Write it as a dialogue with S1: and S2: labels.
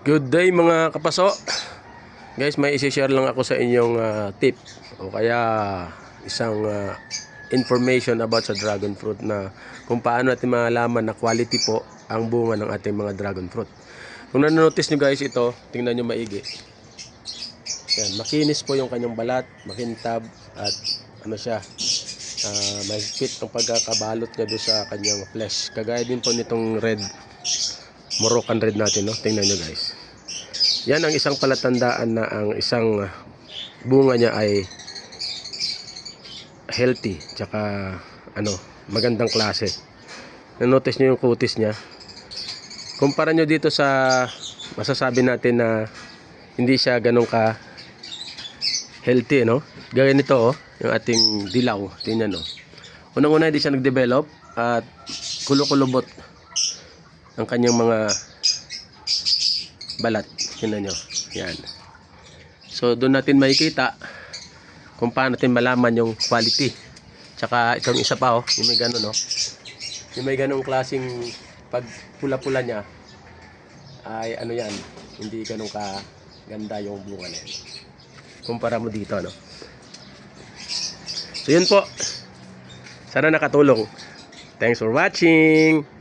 S1: Good day mga kapaso. Guys, may isi-share lang ako sa inyong ah, tip o kaya isang ah, information about sa dragon fruit na kung paano natin malaman na quality po ang bunga ng ating mga dragon fruit. Kung nanonotice nyo guys ito, tingnan nyo maigi. Yan, makinis po yung kanyang balat, makintab at ano siya, may fit ang pagkakabalot niya doon sa kanyang flesh. Kagaya din po nitong red Moroccan red natin, no? Tingnan nyo guys. Yan ang isang palatandaan na ang isang bunga niya ay healthy, tsaka ano, magandang klase. Na-notice nyo yung kutis niya. Kumpara nyo dito sa masasabi natin na hindi siya ganun ka healthy, no? Gaya nito, oh, yung ating dilaw. Tingnan, no? Unang-una, hindi siya nag-develop at kulukulubot ang kanyang mga balat. Tingnan nyo. Yan. So, doon natin makikita kung paano natin malaman yung quality. Tsaka itong isa pa, oh, yung may ganun, oh. Yung may ganung klaseng pag pula-pula niya ay ano yan, hindi ganun ka ganda yung bunga na. Kumpara mo dito, no? So, yun po. Sana nakatulong. Thanks for watching.